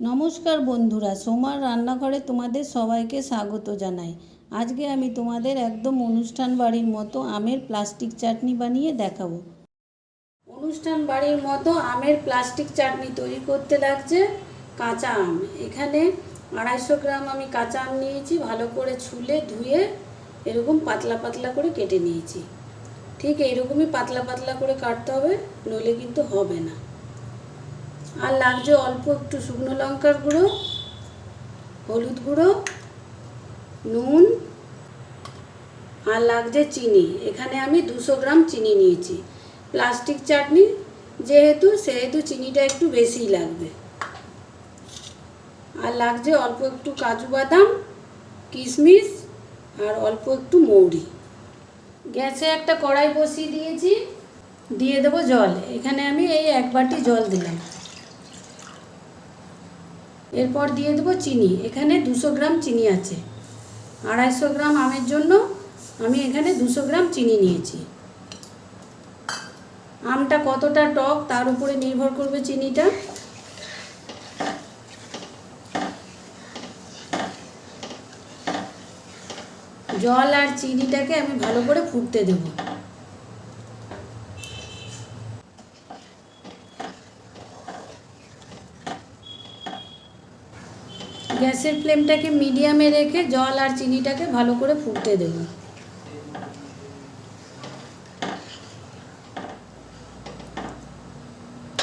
নমস্কার বন্ধুরা, সোমার রান্নাঘরে তোমাদের সবাইকে স্বাগত জানাই। আজকে আমি তোমাদের একদম অনুষ্ঠান বাড়ির মতো আমের প্লাস্টিক চাটনি বানিয়ে দেখাবো। অনুষ্ঠান বাড়ির মতো আমের প্লাস্টিক চাটনি তৈরি করতে লাগছে কাঁচা আম। এখানে আড়াইশো গ্রাম আমি কাঁচা আম নিয়েছি, ভালো করে ছুলে ধুয়ে এরকম পাতলা পাতলা করে কেটে নিয়েছি। ঠিক এইরকমই পাতলা পাতলা করে কাটতে হবে, নইলে কিন্তু হবে না। আর লাগছে অল্প একটু শুকনো লঙ্কার গুঁড়ো, হলুদ গুঁড়ো, নুন, আর লাগছে চিনি। এখানে আমি দুশো গ্রাম চিনি নিয়েছি। প্লাস্টিক চাটনি, যেহেতু সেহেতু চিনিটা একটু বেশিই লাগবে। আর লাগছে অল্প একটু কাজু বাদাম, কিশমিশ, আর অল্প একটু মৌরি। গ্যাসে একটা কড়াই বসিয়ে দিয়েছি, দিয়ে দেবো জল। এখানে আমি এই এক বাটি জল দিলাম। এরপর দিয়ে দেবো চিনি। এখানে দুশো গ্রাম চিনি আছে। আড়াইশো গ্রাম আমের জন্য আমি এখানে দুশো গ্রাম চিনি নিয়েছি। আমটা কতটা টক তার উপরে নির্ভর করবে চিনিটা। জল আর চিনিটাকে আমি ভালো করে ফুটতে দেবো। গ্যাসের ফ্লেমটাকে মিডিয়ামে রেখে জল আর চিনিটাকে ভালো করে ফুটতে দেব।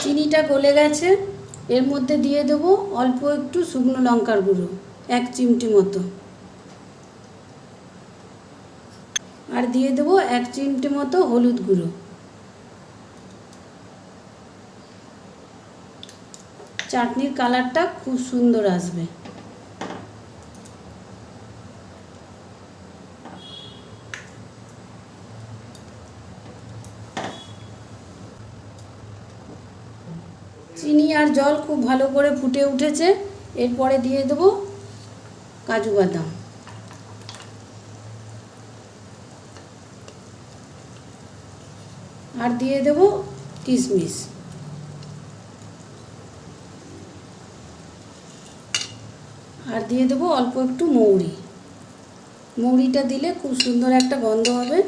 চিনিটা গলে গেছে। এর মধ্যে দিয়ে দেব অল্প একটু শুকনো লঙ্কার গুঁড়ো, এক চিমটি মতো। আর দিয়ে দেবো এক চিমটি মতো হলুদ গুঁড়ো। চাটনির কালারটা খুব সুন্দর আসবে। চিনি আর জল খুব ভালো করে ফুটে উঠেছে। এরপরে দিয়ে দেবো কাজু বাদাম। আর দিয়ে দেবো কিশমিশ। আর দিয়ে দেবো অল্প একটু মৌরি। মৌরিটা দিলে খুব সুন্দর একটা গন্ধ হবে।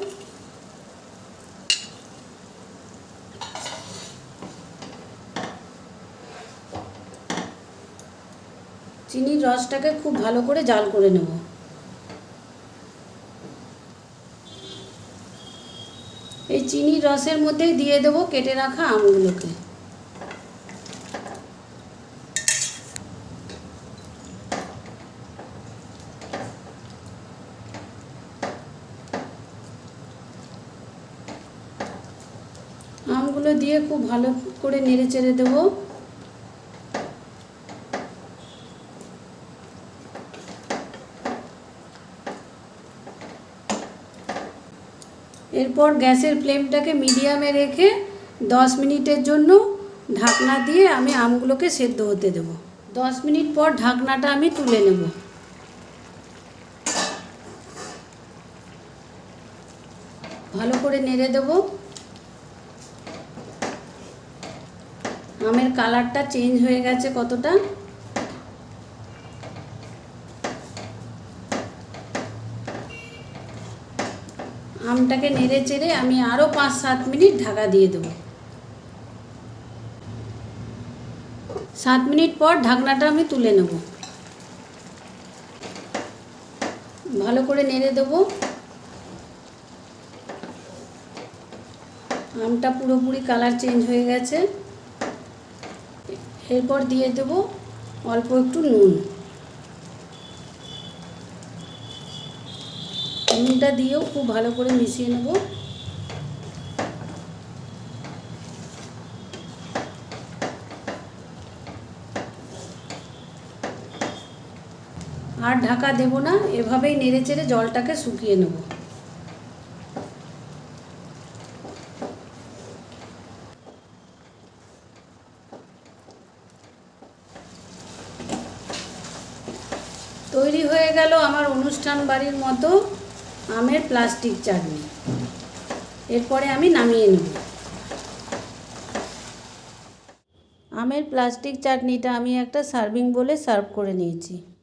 চিনির রসটাকে খুব ভালো করে জাল করে নেব। এই চিনির রসের মধ্যেই দিয়ে দেবো কেটে রাখা আমগুলোকে। আমগুলো দিয়ে খুব ভালো করে নেড়ে চেড়ে দেবো। এরপর গ্যাসের ফ্লেমটাকে মিডিয়ামে রেখে দশ মিনিটের জন্য ঢাকনা দিয়ে আমি আমগুলোকে সেদ্ধ হতে দেবো। দশ মিনিট পর ঢাকনাটা আমি তুলে নেব। ভালো করে নেড়ে দেবো। আমের কালারটা চেঞ্জ হয়ে গেছে কতটা। আমটাকে নেড়ে চেড়ে আমি আরও পাঁচ সাত মিনিট ঢাকা দিয়ে দেবো। সাত মিনিট পর ঢাকনাটা আমি তুলে নেব। ভালো করে নেড়ে দেবো। আমটা পুরোপুরি কালার চেঞ্জ হয়ে গেছে। এরপর দিয়ে দেবো অল্প একটু নুন। নুনটা দিয়েও খুব ভালো করে মিশিয়ে নেব। আর ঢাকা দেব না, এভাবেই নেড়ে চেড়ে জলটাকে শুকিয়ে নেব। তৈরি হয়ে গেল আমার অনুষ্ঠান বাড়ির মতো। আমের প্লাস্টিক চাটনি। এরপরে আমি নামিয়ে নেব। আম আমের প্লাস্টিক চাটনিটা আমি একটা সার্ভিং বলে সার্ভ করে নিয়েছি।